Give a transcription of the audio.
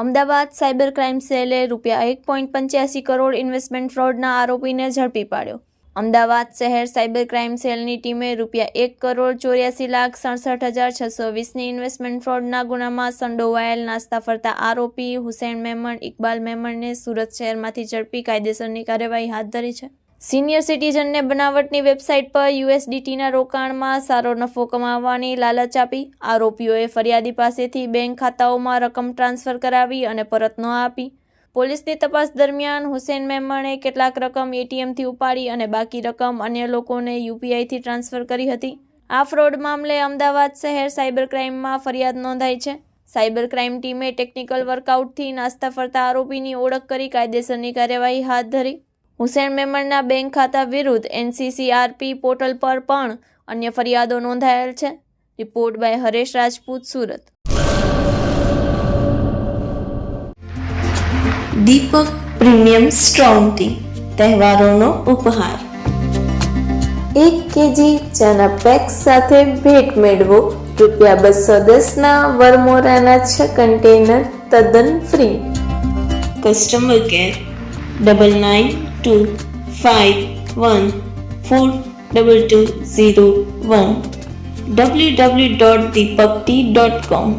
Ahmedabad cyber crime સેલે રૂપિયા એક point પંચ્યાસી કરોડ ઇન્વેસ્ટમેન્ટ ફ્રોડના આરોપીને ઝડપી પાડ્યો. અમદાવાદ શહેર સાયબર ક્રાઇમ સેલની ટીમે રૂપિયા એક કરોડ ચોર્યાસી લાખ સડસઠ હજાર છસો વીસની ઇન્વેસ્ટમેન્ટ ફ્રોડના ગુનામાં સંડોવાયેલ નાસ્તા ફરતા આરોપી હુસૈન મેમણ, ઇકબાલ મેમણને સુરત શહેરમાંથી ઝડપી કાયદેસરની કાર્યવાહી હાથ ધરી છે. સિનિયર સિટીઝનને બનાવટની વેબસાઇટ પર યુએસડીટીના રોકાણમાં સારો નફો કમાવવાની લાલચ આપી. આરોપીઓએ ફરિયાદી પાસેથી બેંક ખાતાઓમાં રકમ ટ્રાન્સફર કરાવી અને પરત ન આપી. પોલીસની તપાસ દરમિયાન હુસેન મેમણે કેટલાક રકમ એટીએમથી ઉપાડી અને બાકી રકમ અન્ય લોકોને યુપીઆઈથી ટ્રાન્સફર કરી હતી. આ ફ્રોડ મામલે અમદાવાદ શહેર સાયબર ક્રાઇમમાં ફરિયાદ નોંધાઈ છે. સાયબર ક્રાઇમ ટીમે ટેકનિકલ વર્કઆઉટથી નાસ્તા ફરતા આરોપીની ઓળખ કરી કાયદેસરની કાર્યવાહી હાથ ધરી. હુસેન મેમણના બેંક ખાતા વિરુદ્ધ એનસીસીઆરપી પોર્ટલ પર પણ અન્ય ફરિયાદો નોંધાયેલ છે. Report by Haresh Rajput, Surat. Deepak premium strong tea, તહેવારોનો ઉપહાર. એક કેજી ચાના પેક સાથે ભેટ મેળવો, રૂપિયા બસો દસના વરમોરાના છ કન્ટેનર તદ્દન free. Customer care, double nine two five one four double two zero one W W dot Deepak T dot com